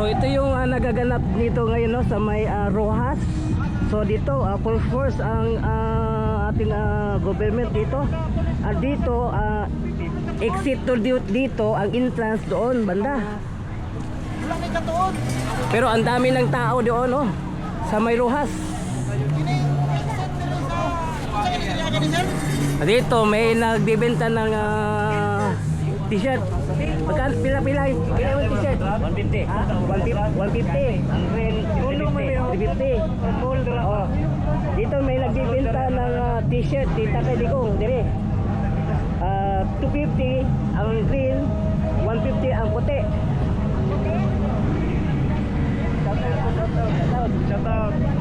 So ito yung ah, nagaganap dito ngayon no, sa may ah, Rojas. So dito uh, full force ang ah, ating ah, government dito. At dito ah, exit to di- dito ang entrance doon banda. Pero ang dami ng tao doon no sa may Rojas. Dito may nagbebenta ng ah, t-shirt. Magkano pila pila pila yung t-shirt? 150. Ah, 150. 150. Ang rent 350. Oh. Dito may nagbebenta ng ah, t-shirt dito kay Digong dire. Ah, 250 ang green, 150 ang puti. Shout out. Hey,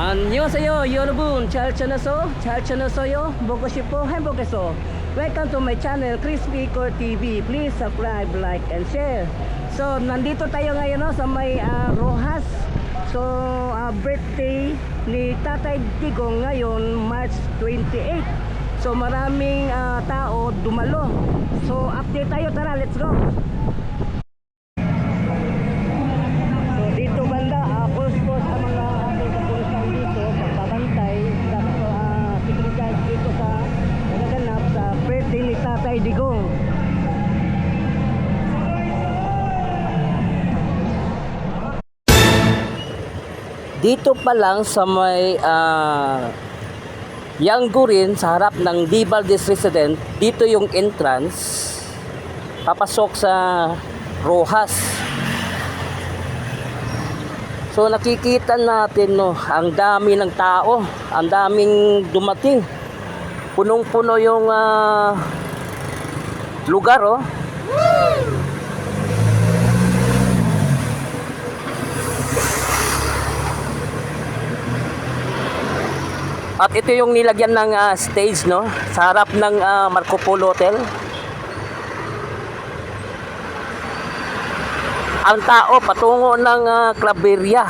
안녕하세요 여러분 잘 지내서 잘 지내서요 보고 싶어 행복해서 Welcome to my channel Crispy Core TV Please subscribe, like, and share So nandito tayo ngayon no, sa may ah, Rojas So ah, birthday ni Tatay Digong ngayon March 28 So maraming ah, tao dumalo So update tayo tara let's go Dito pa lang sa may uh, Yanggurin sa harap ng Divaldes Resident, dito yung entrance papasok sa Rojas. So nakikita natin no, ang dami ng tao, ang daming dumating. Punong-puno yung ah, lugar oh. At ito yung nilagyan ng ah, stage no, sa harap ng ah, Marco Polo Hotel. ang tao patungo ng uh, Claveria.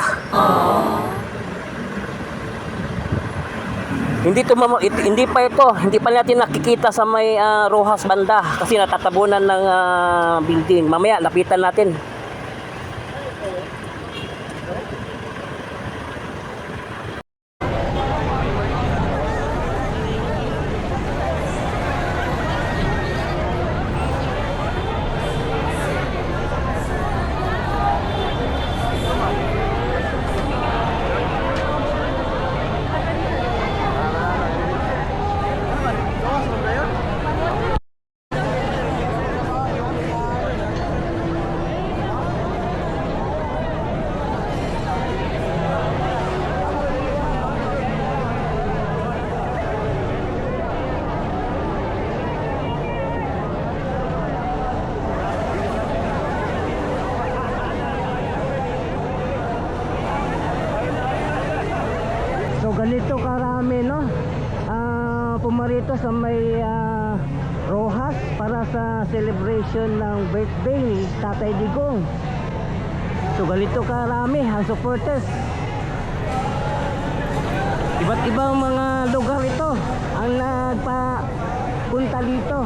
Hindi to it- hindi pa ito, hindi pa natin nakikita sa may ah, Rojas banda kasi natatabunan ng ah, building. Mamaya lapitan natin. So ganito karami no. Ah, pumarito sa may ah, Rojas para sa celebration ng birthday ni Tatay Digong. So ganito karami ang supporters. Iba't ibang mga lugar ito ang nagpa-punta dito.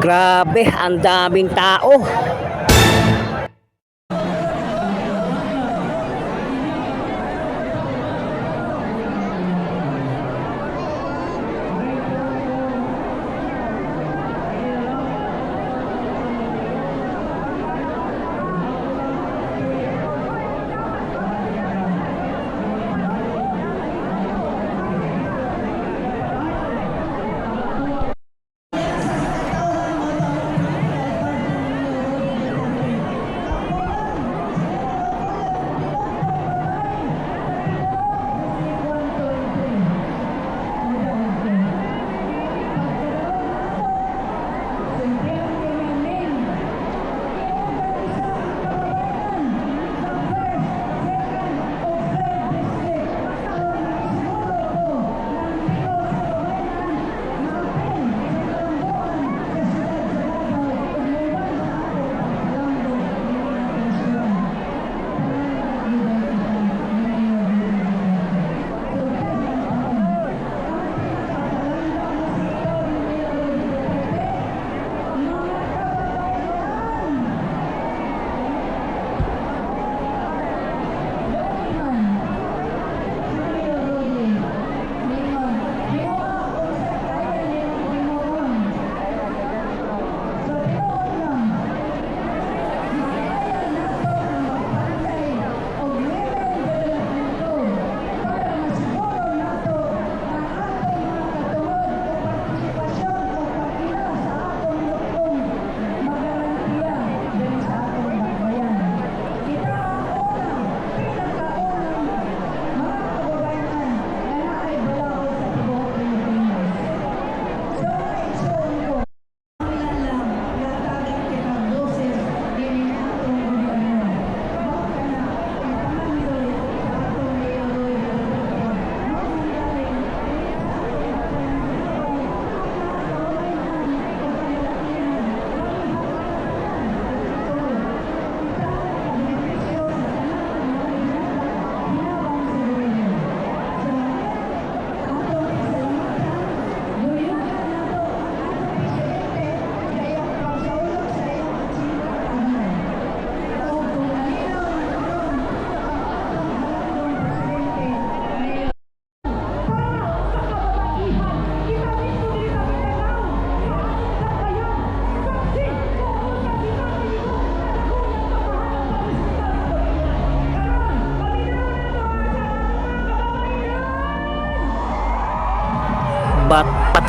Grabe, ang daming tao.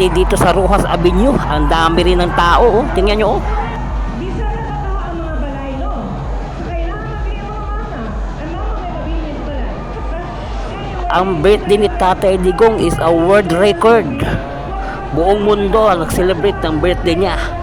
Pati dito sa Rojas Avenue, ang dami rin ng tao. Oh. Tingnan nyo. Oh. Ang birthday ni Tatay Digong is a world record. Buong mundo ang nag-celebrate ng birthday niya.